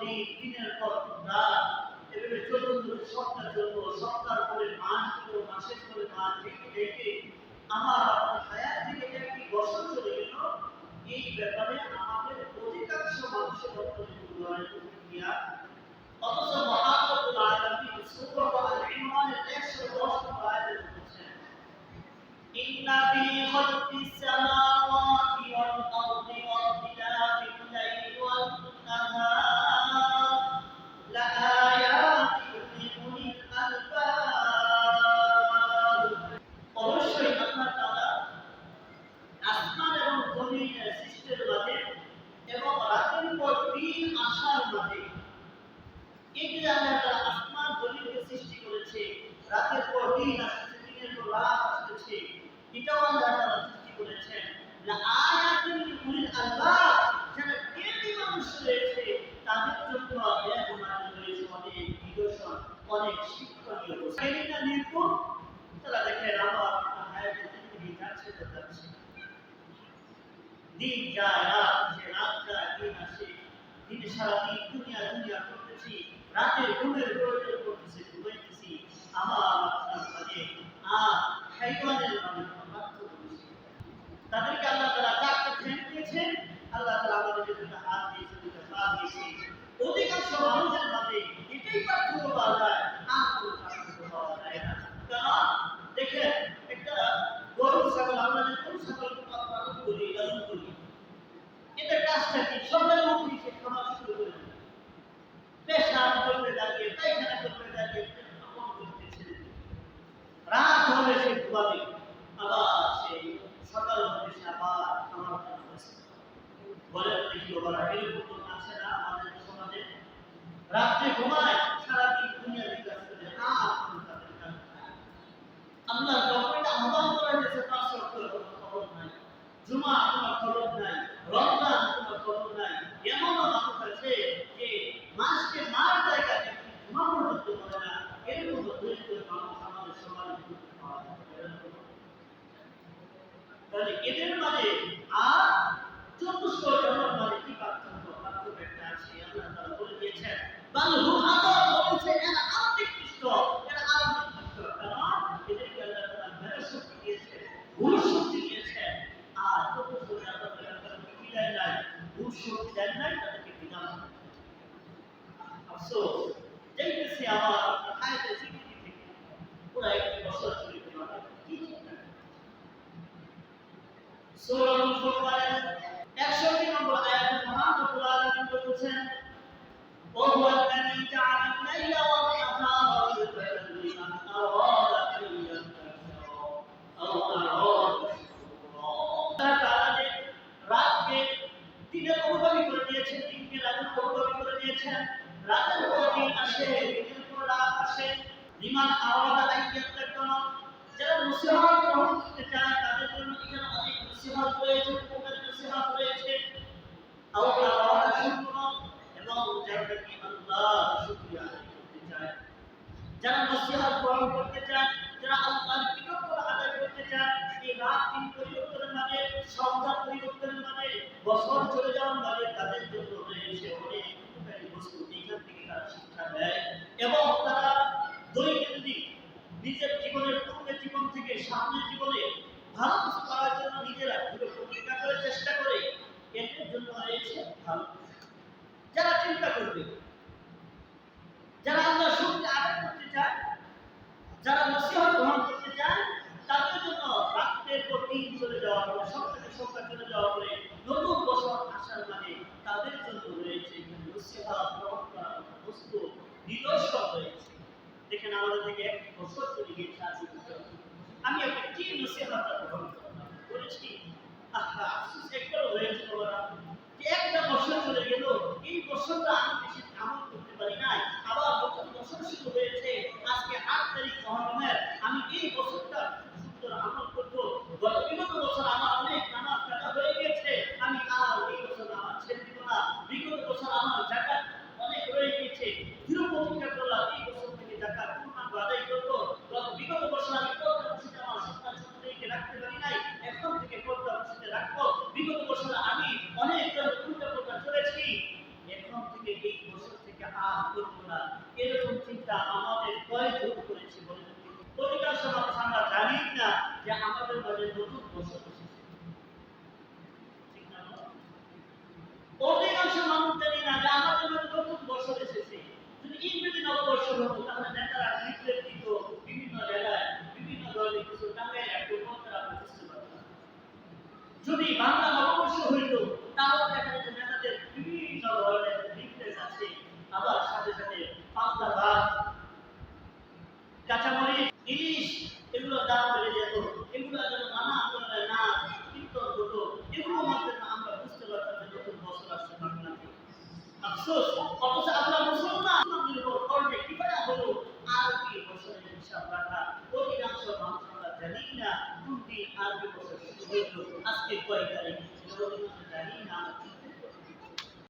দিন দিনের পর রাত এভাবে চলতে চলতে সপ্তাহ চলব সপ্তাহ পরে মাস চলব মাসের পরে মাস দেখে দেখে আমার হায়াত থেকে যে একটি বছর চলে গেল, এই ব্যাপারে আমাদের অধিকাংশ মানুষের বর্তমানে উদাহরণ প্রতিক্রিয়া। অথচ মহাপ্রভুল আলামী সুপ্রভ আল ইমানের একশো দশ আয়াতের বলছেন ইন্না ফি খালকিস দিন আসছে দিনের পর রাত আসতেছে এটাও আল্লাহ তাআলা সৃষ্টি করেছেন না আয়াতুল লিউলিল আলবাব যারা জ্ঞানী মানুষ রয়েছে, তাদের জন্য বেগুমান রয়েছে, অনেক নিদর্শন, অনেক শিক্ষণীয় জ্ঞানীরা নির্গুণ তারা দেখেন আমার হায়াতে জিন্দগি যাচ্ছে, তো যাচ্ছে। দিন যায়, রাত আসে, রাত যায়, দিন আসে। দিন সারাদিন দুনিয়া দিয়েছে অধিকাংশ মানুষের মাঝে এটাই পার্থক্য কি সকালে হলে সে আবার সেই সকাল হলে সে আবার খাবার খাওয়া বলে দেখি ওরা এরকম রাত্রে ঘুমায়। দিয়েছেন রাতের পর দিন আসে দিনের পর রাত আসে বিমান আওয়াদা যারা নসিহত গ্রহণ করতে চায় যারা আল্লাহর কৃতজ্ঞতা আদায় করতে চায় এই রাত দিন পরিবর্তনের মাঝে, সন্ধ্যা পরিবর্তনের মাঝে, বছর চলে যাওয়ার মাঝে তাদের জন্য রয়েছে অনেক উপকারী বস্তু। এখান থেকে তারা শিক্ষা দেয় এবং তারা দৈনন্দিন নিজের জীবনের পূর্বের জীবন থেকে সামনের জীবনে ভালো কিছু করার জন্য নিজেরা দৃঢ় প্রতিজ্ঞা করে চেষ্টা করে, এদের জন্য রয়েছে ভালো। যারা চিন্তা করবে, যারা আল্লাহ শক্তি আদায় করতে চায় যারা নসিহত গ্রহণ করতে চায় তাদের জন্য রাত্রের পর দিন চলে যাওয়া পরে সপ্তাহে সপ্তাহ চলে যাওয়া পরে নতুন বছর আসার মানে তাদের জন্য রয়েছে এখানে নসিহত গ্রহণ করার মতো বস্তু নিদর্শন রয়েছে দেখেন আমাদের থেকে বছর চলে গিয়েছে। আমি একটা কি নসিহত গ্রহণ করলাম, বলেছি, আহা, আফসোস একবার হয়েছে বাবা একটা বছর চলে গেল